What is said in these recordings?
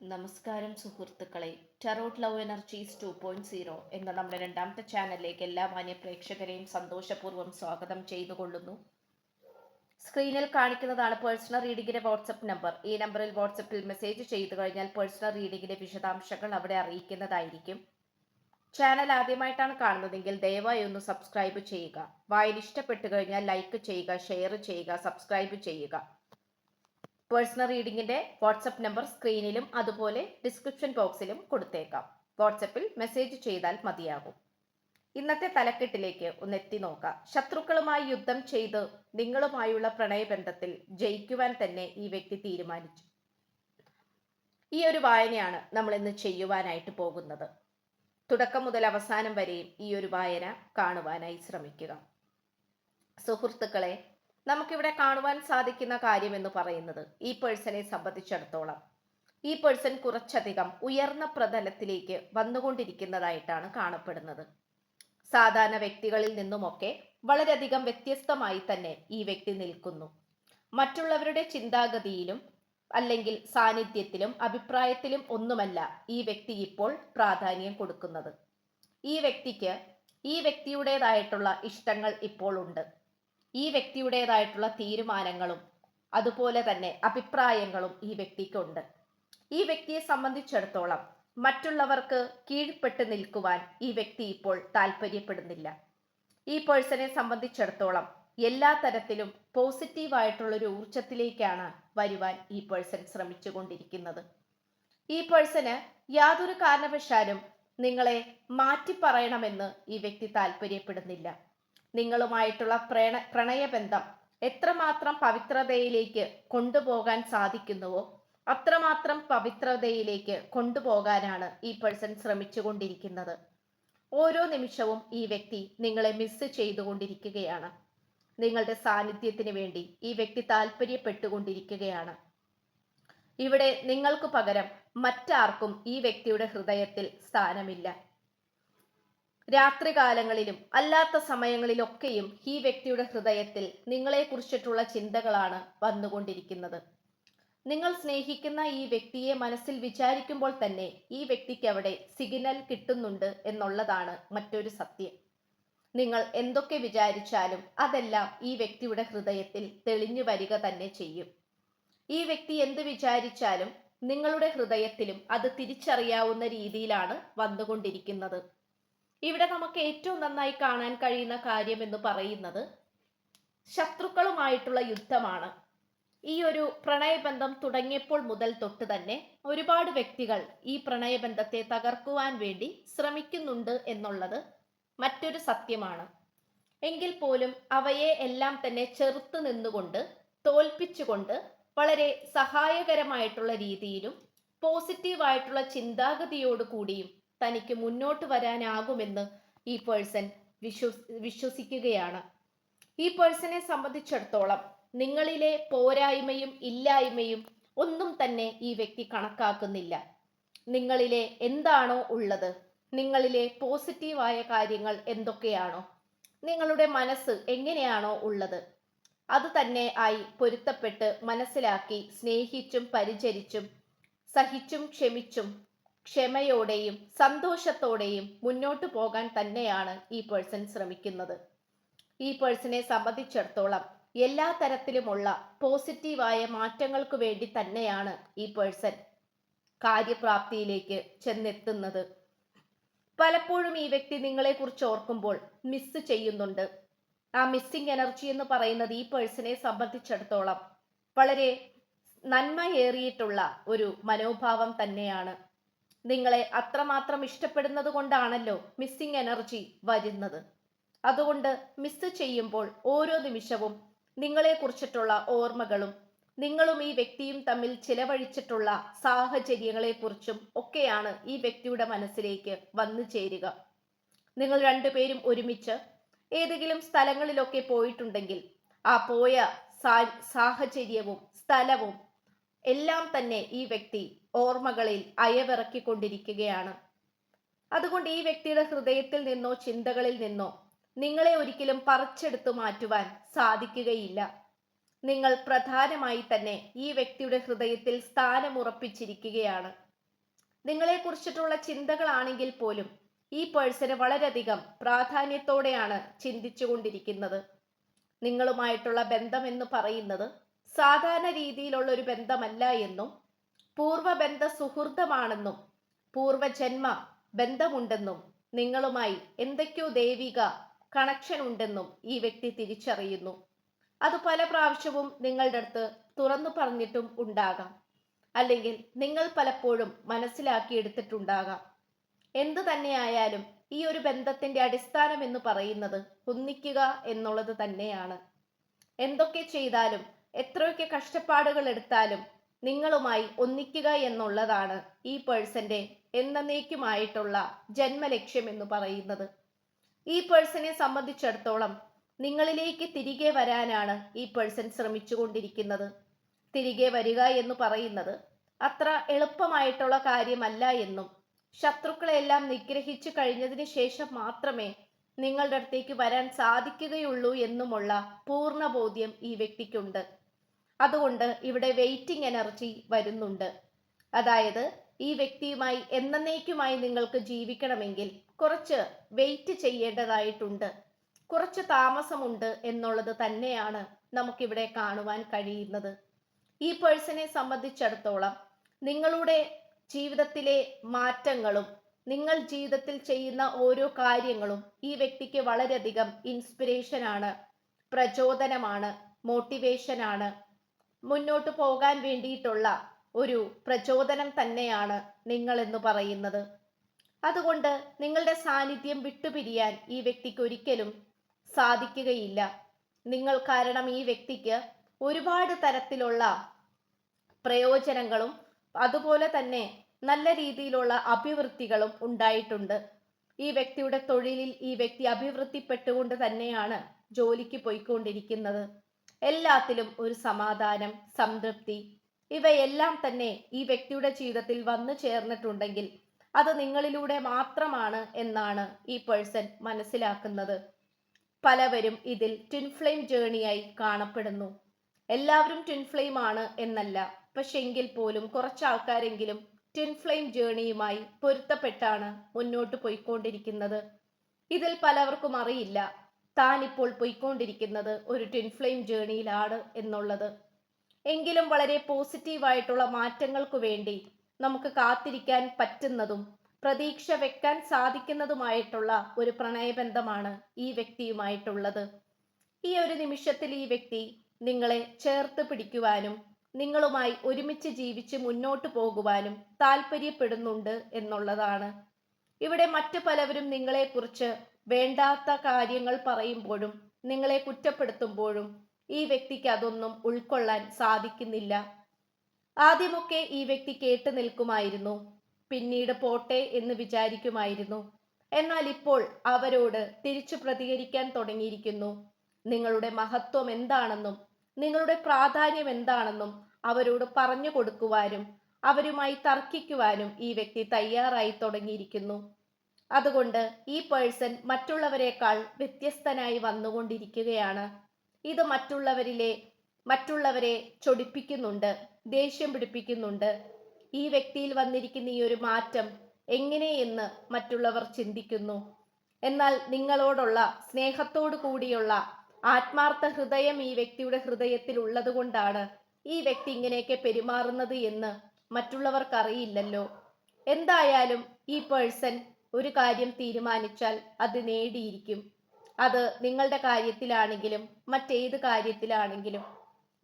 നമസ്കാരം സുഹൃത്തുക്കളെ. Tarot love energies two point zero എന്ന നമ്മുടെ രണ്ടാമത്തെ ചാനലിലേക്ക് എല്ലാ മാന്യ പ്രേക്ഷകരെയും സന്തോഷപൂർവം സ്വാഗതം ചെയ്തു കൊള്ളുന്നു സ്ക്രീനിൽ കാണിക്കുന്നതാണ് പേഴ്സണൽ റീഡിംഗിന്റെ വാട്സപ്പ് നമ്പർ ഈ നമ്പറിൽ വാട്സപ്പിൽ മെസ്സേജ് ചെയ്തു കഴിഞ്ഞാൽ പേഴ്സണൽ റീഡിംഗിന്റെ വിശദാംശങ്ങൾ അവിടെ അറിയിക്കുന്നതായിരിക്കും. ചാനൽ ആദ്യമായിട്ടാണ് കാണുന്നതെങ്കിൽ ദയവായി ഒന്ന് സബ്സ്ക്രൈബ് ചെയ്യുക. വായന ഇഷ്ടപ്പെട്ടു കഴിഞ്ഞാൽ ലൈക്ക് ചെയ്യുക ഷെയർ ചെയ്യുക സബ്സ്ക്രൈബ് ചെയ്യുക. പേഴ്സണൽ റീഡിംഗിന്റെ വാട്സപ്പ് നമ്പർ സ്ക്രീനിലും അതുപോലെ ഡിസ്ക്രിപ്ഷൻ ബോക്സിലും കൊടുത്തേക്കാം. വാട്സപ്പിൽ മെസ്സേജ് ചെയ്താൽ മതിയാകും. ഇന്നത്തെ തലക്കെട്ടിലേക്ക് ഒന്ന് എത്തി നോക്കാം. ശത്രുക്കളുമായി യുദ്ധം ചെയ്ത് നിങ്ങളുമായുള്ള പ്രണയബന്ധത്തിൽ ജയിക്കുവാൻ തന്നെ ഈ വ്യക്തി തീരുമാനിച്ചു. ഈ ഒരു വായനയാണ് നമ്മൾ ഇന്ന് ചെയ്യുവാനായിട്ട് പോകുന്നത്. തുടക്കം മുതൽ അവസാനം വരെയും ഈ ഒരു വായന കാണുവാനായി ശ്രമിക്കുക. സുഹൃത്തുക്കളെ നമുക്കിവിടെ കാണുവാൻ സാധിക്കുന്ന കാര്യം എന്ന് പറയുന്നത് ഈ പേഴ്സണെ സംബന്ധിച്ചിടത്തോളം. ഈ പേഴ്സൺ കുറച്ചധികം ഉയർന്ന പ്രതലത്തിലേക്ക് വന്നുകൊണ്ടിരിക്കുന്നതായിട്ടാണ് കാണപ്പെടുന്നത്. സാധാരണ വ്യക്തികളിൽ നിന്നുമൊക്കെ വളരെയധികം വ്യത്യസ്തമായി തന്നെ ഈ വ്യക്തി നിൽക്കുന്നു. മറ്റുള്ളവരുടെ ചിന്താഗതിയിലും അല്ലെങ്കിൽ സാന്നിധ്യത്തിലും അഭിപ്രായത്തിലും ഒന്നുമല്ല ഈ വ്യക്തി ഇപ്പോൾ പ്രാധാന്യം കൊടുക്കുന്നത്. ഈ വ്യക്തിക്ക് ഈ വ്യക്തിയുടേതായിട്ടുള്ള ഇഷ്ടങ്ങൾ ഇപ്പോൾ ഉണ്ട്. ഈ വ്യക്തിയുടേതായിട്ടുള്ള തീരുമാനങ്ങളും അതുപോലെ തന്നെ അഭിപ്രായങ്ങളും ഈ വ്യക്തിക്കുണ്ട്. ഈ വ്യക്തിയെ സംബന്ധിച്ചിടത്തോളം മറ്റുള്ളവർക്ക് കീഴ്പ്പെട്ട് നിൽക്കുവാൻ ഈ വ്യക്തി ഇപ്പോൾ താല്പര്യപ്പെടുന്നില്ല. ഈ പേഴ്സണെ സംബന്ധിച്ചിടത്തോളം എല്ലാ തരത്തിലും പോസിറ്റീവായിട്ടുള്ളൊരു ഊർജത്തിലേക്കാണ് വരുവാൻ ഈ പേഴ്സൺ ശ്രമിച്ചുകൊണ്ടിരിക്കുന്നത്. ഈ പേഴ്സന് യാതൊരു കാരണവശാലും നിങ്ങളെ മാറ്റി പറയണമെന്ന് ഈ വ്യക്തി താല്പര്യപ്പെടുന്നില്ല. നിങ്ങളുമായിട്ടുള്ള പ്രണ പ്രണയബന്ധം എത്രമാത്രം പവിത്രതയിലേക്ക് കൊണ്ടുപോകാൻ സാധിക്കുന്നുവോ അത്രമാത്രം പവിത്രതയിലേക്ക് കൊണ്ടുപോകാനാണ് ഈ പേഴ്സൺ ശ്രമിച്ചുകൊണ്ടിരിക്കുന്നത്. ഓരോ നിമിഷവും ഈ വ്യക്തി നിങ്ങളെ മിസ് ചെയ്തുകൊണ്ടിരിക്കുകയാണ്. നിങ്ങളുടെ സാന്നിധ്യത്തിന് വേണ്ടി ഈ വ്യക്തി താല്പര്യപ്പെട്ടുകൊണ്ടിരിക്കുകയാണ്. ഇവിടെ നിങ്ങൾക്ക് പകരം മറ്റാർക്കും ഈ വ്യക്തിയുടെ ഹൃദയത്തിൽ സ്ഥാനമില്ല. രാത്രികാലങ്ങളിലും അല്ലാത്ത സമയങ്ങളിലൊക്കെയും ഈ വ്യക്തിയുടെ ഹൃദയത്തിൽ നിങ്ങളെക്കുറിച്ചിട്ടുള്ള ചിന്തകളാണ് വന്നുകൊണ്ടിരിക്കുന്നത്. നിങ്ങൾ സ്നേഹിക്കുന്ന ഈ വ്യക്തിയെ മനസ്സിൽ വിചാരിക്കുമ്പോൾ തന്നെ ഈ വ്യക്തിക്ക് അവിടെ സിഗ്നൽ കിട്ടുന്നുണ്ട് എന്നുള്ളതാണ് മറ്റൊരു സത്യം. നിങ്ങൾ എന്തൊക്കെ വിചാരിച്ചാലും അതെല്ലാം ഈ വ്യക്തിയുടെ ഹൃദയത്തിൽ തെളിഞ്ഞു വരിക തന്നെ ചെയ്യും. ഈ വ്യക്തി എന്ത് വിചാരിച്ചാലും നിങ്ങളുടെ ഹൃദയത്തിലും അത് തിരിച്ചറിയാവുന്ന രീതിയിലാണ് വന്നുകൊണ്ടിരിക്കുന്നത്. ഇവിടെ നമുക്ക് ഏറ്റവും നന്നായി കാണാൻ കഴിയുന്ന കാര്യം എന്ന് പറയുന്നത് ശത്രുക്കളുമായിട്ടുള്ള യുദ്ധമാണ്. ഈ ഒരു പ്രണയബന്ധം തുടങ്ങിയപ്പോൾ മുതൽ തൊട്ട് തന്നെ ഒരുപാട് വ്യക്തികൾ ഈ പ്രണയബന്ധത്തെ തകർക്കുവാൻ വേണ്ടി ശ്രമിക്കുന്നുണ്ട് എന്നുള്ളത് മറ്റൊരു സത്യമാണ്. എങ്കിൽ പോലും അവയെ എല്ലാം തന്നെ ചെറുത്ത് നിന്നുകൊണ്ട് തോൽപ്പിച്ചുകൊണ്ട് വളരെ സഹായകരമായിട്ടുള്ള രീതിയിലും പോസിറ്റീവായിട്ടുള്ള ചിന്താഗതിയോട് കൂടിയും തനിക്ക് മുന്നോട്ട് വരാനാകുമെന്ന് ഈ പേഴ്സൺ വിശ്വസ് വിശ്വസിക്കുകയാണ്. ഈ പേഴ്സണെ സംബന്ധിച്ചിടത്തോളം നിങ്ങളിലെ പോരായ്മയും ഇല്ലായ്മയും ഒന്നും തന്നെ ഈ വ്യക്തി കണക്കാക്കുന്നില്ല. നിങ്ങളിലെ എന്താണോ ഉള്ളത് നിങ്ങളിലെ പോസിറ്റീവായ കാര്യങ്ങൾ എന്തൊക്കെയാണോ നിങ്ങളുടെ മനസ്സ് എങ്ങനെയാണോ ഉള്ളത് അത് തന്നെ ആയി പൊരുത്തപ്പെട്ട് മനസ്സിലാക്കി സ്നേഹിച്ചും പരിചരിച്ചും സഹിച്ചും ക്ഷമിച്ചും ക്ഷമയോടെയും സന്തോഷത്തോടെയും മുന്നോട്ട് പോകാൻ തന്നെയാണ് ഈ പേഴ്സൺ ശ്രമിക്കുന്നത്. ഈ പേഴ്സണെ സംബന്ധിച്ചിടത്തോളം എല്ലാ തരത്തിലുമുള്ള പോസിറ്റീവായ മാറ്റങ്ങൾക്ക് വേണ്ടി തന്നെയാണ് ഈ പേഴ്സൺ കാര്യപ്രാപ്തിയിലേക്ക് ചെന്നെത്തുന്നത്. പലപ്പോഴും ഈ വ്യക്തി നിങ്ങളെക്കുറിച്ച് ഓർക്കുമ്പോൾ മിസ് ചെയ്യുന്നുണ്ട്. ആ മിസ്സിംഗ് എനർജി എന്ന് പറയുന്നത് ഈ പേഴ്സണെ സംബന്ധിച്ചിടത്തോളം വളരെ നന്മയേറിയിട്ടുള്ള ഒരു മനോഭാവം തന്നെയാണ്. നിങ്ങളെ അത്രമാത്രം ഇഷ്ടപ്പെടുന്നത് കൊണ്ടാണല്ലോ മിസ്സിംഗ് എനർജി വരുന്നത്. അതുകൊണ്ട് മിസ് ചെയ്യുമ്പോൾ ഓരോ നിമിഷവും നിങ്ങളെ കുറിച്ചിട്ടുള്ള ഓർമ്മകളും നിങ്ങളും ഈ വ്യക്തിയും തമ്മിൽ ചിലവഴിച്ചിട്ടുള്ള സാഹചര്യങ്ങളെക്കുറിച്ചും ഒക്കെയാണ് ഈ വ്യക്തിയുടെ മനസ്സിലേക്ക് വന്നു ചേരുക. നിങ്ങൾ രണ്ടുപേരും ഒരുമിച്ച് ഏതെങ്കിലും സ്ഥലങ്ങളിലൊക്കെ പോയിട്ടുണ്ടെങ്കിൽ ആ പോയ സാഹചര്യവും സ്ഥലവും എല്ലാം തന്നെ ഈ വ്യക്തി ഓർമ്മകളിൽ അയവിറക്കിക്കൊണ്ടിരിക്കുകയാണ്. അതുകൊണ്ട് ഈ വ്യക്തിയുടെ ഹൃദയത്തിൽ നിന്നോ ചിന്തകളിൽ നിന്നോ നിങ്ങളെ ഒരിക്കലും പറിച്ചെടുത്തു മാറ്റുവാൻ സാധിക്കുകയില്ല. നിങ്ങൾ പ്രധാനമായി തന്നെ ഈ വ്യക്തിയുടെ ഹൃദയത്തിൽ സ്ഥാനമുറപ്പിച്ചിരിക്കുകയാണ് നിങ്ങളെക്കുറിച്ചിട്ടുള്ള ചിന്തകളാണെങ്കിൽ പോലും ഈ പേഴ്സണ് വളരെയധികം പ്രാധാന്യത്തോടെയാണ് ചിന്തിച്ചുകൊണ്ടിരിക്കുന്നത്. നിങ്ങളുമായിട്ടുള്ള ബന്ധം എന്ന് പറയുന്നത് സാധാരണ രീതിയിലുള്ള ഒരു ബന്ധമല്ല എന്നും പൂർവബന്ധ സുഹൃത്തമാണെന്നും പൂർവജന്മ ബന്ധമുണ്ടെന്നും നിങ്ങളുമായി എന്തൊക്കെയോ ദൈവിക കണക്ഷൻ ഉണ്ടെന്നും ഈ വ്യക്തി തിരിച്ചറിയുന്നു. അത് പല പ്രാവശ്യവും നിങ്ങളുടെ അടുത്ത് തുറന്നു പറഞ്ഞിട്ടും ഉണ്ടാകാം. അല്ലെങ്കിൽ നിങ്ങൾ പലപ്പോഴും മനസ്സിലാക്കിയെടുത്തിട്ടുണ്ടാകാം എന്തു തന്നെയായാലും ഈ ഒരു ബന്ധത്തിന്റെ അടിസ്ഥാനം എന്ന് പറയുന്നത് ഒന്നിക്കുക എന്നുള്ളത് തന്നെയാണ്. എന്തൊക്കെ ചെയ്താലും എത്രയൊക്കെ കഷ്ടപ്പാടുകൾ എടുത്താലും നിങ്ങളുമായി ഒന്നിക്കുക എന്നുള്ളതാണ് ഈ പേഴ്സന്റെ എന്നേക്കുമായിട്ടുള്ള ജന്മലക്ഷ്യം എന്ന് പറയുന്നത്. ഈ പേഴ്സണെ സംബന്ധിച്ചിടത്തോളം നിങ്ങളിലേക്ക് തിരികെ വരാനാണ് ഈ പേഴ്സൺ ശ്രമിച്ചുകൊണ്ടിരിക്കുന്നത്. തിരികെ വരിക എന്ന് പറയുന്നത് അത്ര എളുപ്പമായിട്ടുള്ള കാര്യമല്ല എന്നും ശത്രുക്കളെല്ലാം നിഗ്രഹിച്ചു കഴിഞ്ഞതിന് ശേഷം മാത്രമേ നിങ്ങളുടെ അടുത്തേക്ക് വരാൻ സാധിക്കുകയുള്ളൂ എന്നുമുള്ള പൂർണ ബോധ്യം ഈ വ്യക്തിക്കുണ്ട്. അതുകൊണ്ട് ഇവിടെ വെയിറ്റിംഗ് എനർജി വരുന്നുണ്ട്. അതായത് ഈ വ്യക്തിയുമായി എന്നേക്കുമായി നിങ്ങൾക്ക് ജീവിക്കണമെങ്കിൽ കുറച്ച് വെയിറ്റ് ചെയ്യേണ്ടതായിട്ടുണ്ട്. കുറച്ച് താമസമുണ്ട് എന്നുള്ളത് തന്നെയാണ് നമുക്കിവിടെ കാണുവാൻ കഴിയുന്നത്. ഈ പേഴ്സണെ സംബന്ധിച്ചിടത്തോളം നിങ്ങളുടെ ജീവിതത്തിലെ മാറ്റങ്ങളും നിങ്ങൾ ജീവിതത്തിൽ ചെയ്യുന്ന ഓരോ കാര്യങ്ങളും ഈ വ്യക്തിക്ക് വളരെയധികം ഇൻസ്പിറേഷൻ ആണ് പ്രചോദനമാണ് മോട്ടിവേഷൻ ആണ്. മുന്നോട്ട് പോകാൻ വേണ്ടിയിട്ടുള്ള ഒരു പ്രചോദനം തന്നെയാണ് നിങ്ങൾ എന്ന് പറയുന്നത്. അതുകൊണ്ട് നിങ്ങളുടെ സാന്നിധ്യം വിട്ടുപിരിയാൻ ഈ വ്യക്തിക്ക് ഒരിക്കലും സാധിക്കുകയില്ല. നിങ്ങൾ കാരണം ഈ വ്യക്തിക്ക് ഒരുപാട് തരത്തിലുള്ള പ്രയോജനങ്ങളും അതുപോലെ തന്നെ നല്ല രീതിയിലുള്ള അഭിവൃദ്ധികളും ഉണ്ടായിട്ടുണ്ട്. ഈ വ്യക്തിയുടെ തൊഴിലിൽ ഈ വ്യക്തി അഭിവൃദ്ധിപ്പെട്ടുകൊണ്ട് തന്നെയാണ് ജോലിക്ക് പോയിക്കൊണ്ടിരിക്കുന്നത്. എല്ലാത്തിലും ഒരു സമാധാനം സംതൃപ്തി. ഇവയെല്ലാം തന്നെ ഈ വ്യക്തിയുടെ ജീവിതത്തിൽ വന്നു ചേർന്നിട്ടുണ്ടെങ്കിൽ അത് നിങ്ങളിലൂടെ മാത്രമാണ് എന്നാണ് ഈ പേഴ്സൺ മനസ്സിലാക്കുന്നത്. പലവരും ഇതിൽ ട്വിൻ ഫ്ലെയിം ജേണിയായി കാണപ്പെടുന്നു. എല്ലാവരും ട്വിൻ ഫ്ലെയിം ആണ് എന്നല്ല പക്ഷെ എങ്കിൽ പോലും കുറച്ച് ആൾക്കാരെങ്കിലും ട്വിൻ ഫ്ലെയിം ജേണിയുമായി പൊരുത്തപ്പെട്ടാണ് മുന്നോട്ട് പോയിക്കൊണ്ടിരിക്കുന്നത്. ഇതിൽ പലവർക്കും അറിയില്ല താൻ ഇപ്പോൾ പോയിക്കൊണ്ടിരിക്കുന്നത് ഒരു ട്വിൻ ഫ്ലെയിം ജേണിയിലാണ് എന്നുള്ളത്. എങ്കിലും വളരെ പോസിറ്റീവായിട്ടുള്ള മാറ്റങ്ങൾക്ക് വേണ്ടി നമുക്ക് കാത്തിരിക്കാൻ പറ്റുന്നതും പ്രതീക്ഷ വെക്കാൻ സാധിക്കുന്നതുമായിട്ടുള്ള ഒരു പ്രണയബന്ധമാണ് ഈ വ്യക്തിയുമായിട്ടുള്ളത്. ഈ ഒരു നിമിഷത്തിൽ ഈ വ്യക്തി നിങ്ങളെ ചേർത്ത് പിടിക്കുവാനും നിങ്ങളുമായി ഒരുമിച്ച് ജീവിച്ച് മുന്നോട്ട് പോകുവാനും താല്പര്യപ്പെടുന്നുണ്ട് എന്നുള്ളതാണ്. ഇവിടെ മറ്റു പലവരും നിങ്ങളെക്കുറിച്ച് വേണ്ടാത്ത കാര്യങ്ങൾ പറയുമ്പോഴും നിങ്ങളെ കുറ്റപ്പെടുത്തുമ്പോഴും ഈ വ്യക്തിക്ക് അതൊന്നും ഉൾക്കൊള്ളാൻ സാധിക്കുന്നില്ല. ആദ്യമൊക്കെ ഈ വ്യക്തി കേട്ടു നിൽക്കുമായിരുന്നു. പിന്നീട് പോട്ടെ എന്ന് വിചാരിക്കുമായിരുന്നു. എന്നാൽ ഇപ്പോൾ അവരോട് തിരിച്ചു പ്രതികരിക്കാൻ തുടങ്ങിയിരിക്കുന്നു. നിങ്ങളുടെ മഹത്വം എന്താണെന്നും നിങ്ങളുടെ പ്രാധാന്യം എന്താണെന്നും അവരോട് പറഞ്ഞു കൊടുക്കുവാനും അവരുമായി തർക്കിക്കുവാനും ഈ വ്യക്തി തയ്യാറായി തുടങ്ങിയിരിക്കുന്നു. അതുകൊണ്ട് ഈ പേഴ്സൺ മറ്റുള്ളവരെക്കാൾ വ്യത്യസ്തനായി വന്നുകൊണ്ടിരിക്കുകയാണ്. ഇത് മറ്റുള്ളവരിലെ മറ്റുള്ളവരെ ചൊടിപ്പിക്കുന്നുണ്ട് ദേഷ്യം പിടിപ്പിക്കുന്നുണ്ട്. ഈ വ്യക്തിയിൽ വന്നിരിക്കുന്ന ഈ ഒരു മാറ്റം എങ്ങനെയെന്ന് മറ്റുള്ളവർ ചിന്തിക്കുന്നു. എന്നാൽ നിങ്ങളോടുള്ള സ്നേഹത്തോടു കൂടിയുള്ള ആത്മാർത്ഥ ഹൃദയം ഈ വ്യക്തിയുടെ ഹൃദയത്തിൽ ഉള്ളത് കൊണ്ടാണ് ഈ വ്യക്തി ഇങ്ങനെയൊക്കെ പെരുമാറുന്നത് എന്ന് മറ്റുള്ളവർക്കറിയില്ലല്ലോ. എന്തായാലും ഈ പേഴ്സൺ ഒരു കാര്യം തീരുമാനിച്ചാൽ അത് നേടിയിരിക്കും. അത് നിങ്ങളുടെ കാര്യത്തിലാണെങ്കിലും മറ്റേത് കാര്യത്തിലാണെങ്കിലും.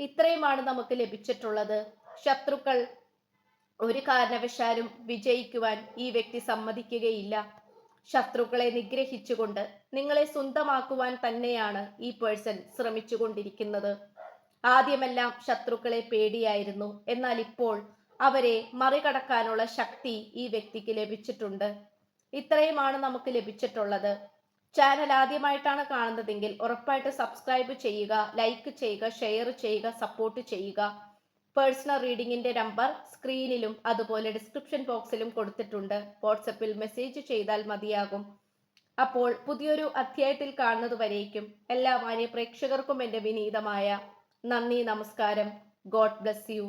ഇത്രയുമാണ് നമുക്ക് ലഭിച്ചിട്ടുള്ളത്. ശത്രുക്കൾ ഒരു കാരണവശാലും വിജയിക്കുവാൻ ഈ വ്യക്തി സമ്മതിക്കുകയില്ല. ശത്രുക്കളെ നിഗ്രഹിച്ചുകൊണ്ട് നിങ്ങളെ സ്വന്തമാക്കുവാൻ തന്നെയാണ് ഈ പേഴ്സൺ ശ്രമിച്ചുകൊണ്ടിരിക്കുന്നത്. ആദ്യമെല്ലാം ശത്രുക്കളെ പേടിയായിരുന്നു. എന്നാൽ ഇപ്പോൾ അവരെ മറികടക്കാനുള്ള ശക്തി ഈ വ്യക്തിക്ക് ലഭിച്ചിട്ടുണ്ട്. ഇത്രയുമാണ് നമുക്ക് ലഭിച്ചിട്ടുള്ളത്. ചാനൽ ആദ്യമായിട്ടാണ് കാണുന്നതെങ്കിൽ ഉറപ്പായിട്ട് സബ്സ്ക്രൈബ് ചെയ്യുക ലൈക്ക് ചെയ്യുക ഷെയർ ചെയ്യുക സപ്പോർട്ട് ചെയ്യുക. പേഴ്സണൽ റീഡിങ്ങിന്റെ നമ്പർ സ്ക്രീനിലും അതുപോലെ ഡിസ്ക്രിപ്ഷൻ ബോക്സിലും കൊടുത്തിട്ടുണ്ട്. വാട്സപ്പിൽ മെസ്സേജ് ചെയ്താൽ മതിയാകും. അപ്പോൾ പുതിയൊരു അധ്യായത്തിൽ കാണുന്നതുവരേക്കും എല്ലാ മാന്യ പ്രേക്ഷകർക്കും എന്റെ വിനീതമായ നന്ദി നമസ്കാരം. God bless you